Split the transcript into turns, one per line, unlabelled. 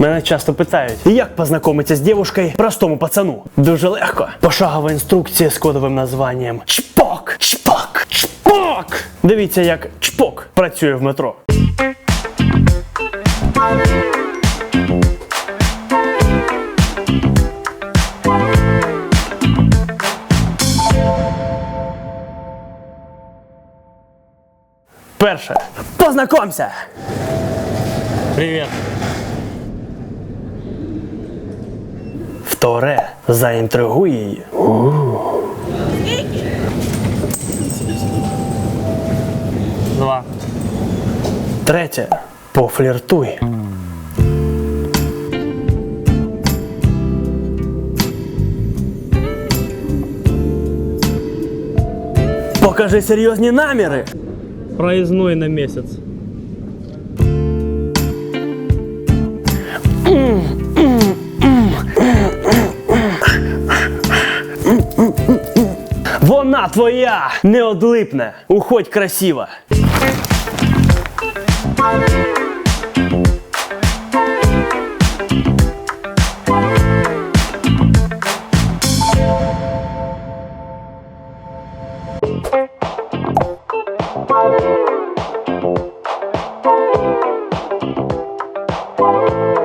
Мене часто питають, як познайомитися з дівчинкою простому пацану. Дуже легко. Пошагова інструкція з кодовим названням Чпок! Чпок! Чпок! Дивіться, як чпок працює в метро. Перше. Познайомся!
Привет.
Вторе. Заінтригуй її.
Два.
Третє. Пофліртуй. Покажи серйозні наміри.
Проездной на месяц.
Вона твоя не одлипне. Уходь красиво. Thank you.